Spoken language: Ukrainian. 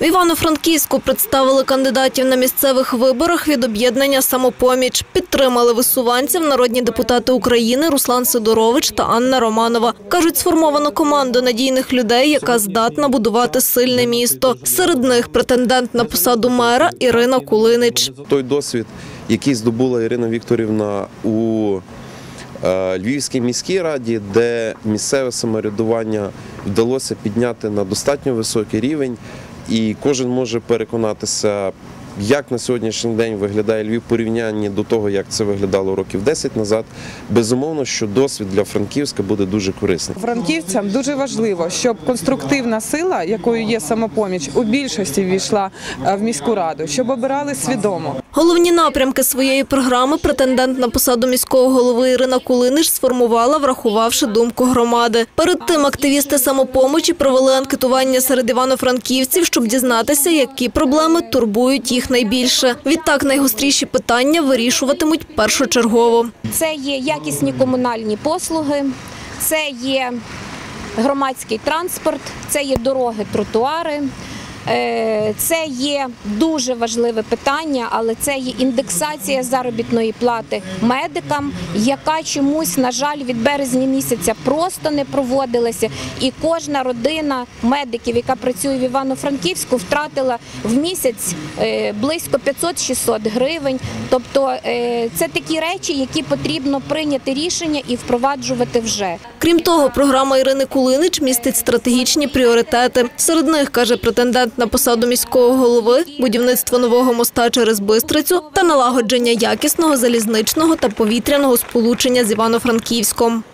В Івано-Франківську представили кандидатів на місцевих виборах від об'єднання «Самопоміч». Підтримали висуванців народні депутати України Руслан Сидорович та Анна Романова. Кажуть, сформовано команду надійних людей, яка здатна будувати сильне місто. Серед них претендент на посаду мера Ірина Кулинич. Той досвід, який здобула Ірина Вікторівна у е, Львівській міській раді, де місцеве самоврядування вдалося підняти на достатньо високий рівень, і кожен може переконатися, як на сьогоднішній день виглядає Львів порівнянні до того, як це виглядало років 10 назад. Безумовно, що досвід для Франківська буде дуже корисним. Франківцям дуже важливо, щоб конструктивна сила, якою є самопоміч, у більшості ввійшла е, в міську раду, щоб обирали свідомо. Головні напрямки своєї програми претендент на посаду міського голови Ірина Кулиниш сформувала, врахувавши думку громади. Перед тим активісти самопомочі провели анкетування серед івано-франківців, щоб дізнатися, які проблеми турбують їх найбільше. Відтак найгостріші питання вирішуватимуть першочергово. Це є якісні комунальні послуги, це є громадський транспорт, це є дороги, тротуари. Е, Це є дуже важливе питання, але це є індексація заробітної плати медикам, яка чомусь, на жаль, від березня місяця просто не проводилася. І кожна родина медиків, яка працює в Івано-Франківську, втратила в місяць е, близько 500-600 гривень. Тобто е, це такі речі, які потрібно прийняти рішення і впроваджувати вже. Крім того, програма Ірини Кулинич містить стратегічні пріоритети. Серед них, каже претендент на посаду міського голови, будівництво нового моста через Бистрицю та налагодження якісного залізничного та повітряного сполучення з Івано-Франківськом.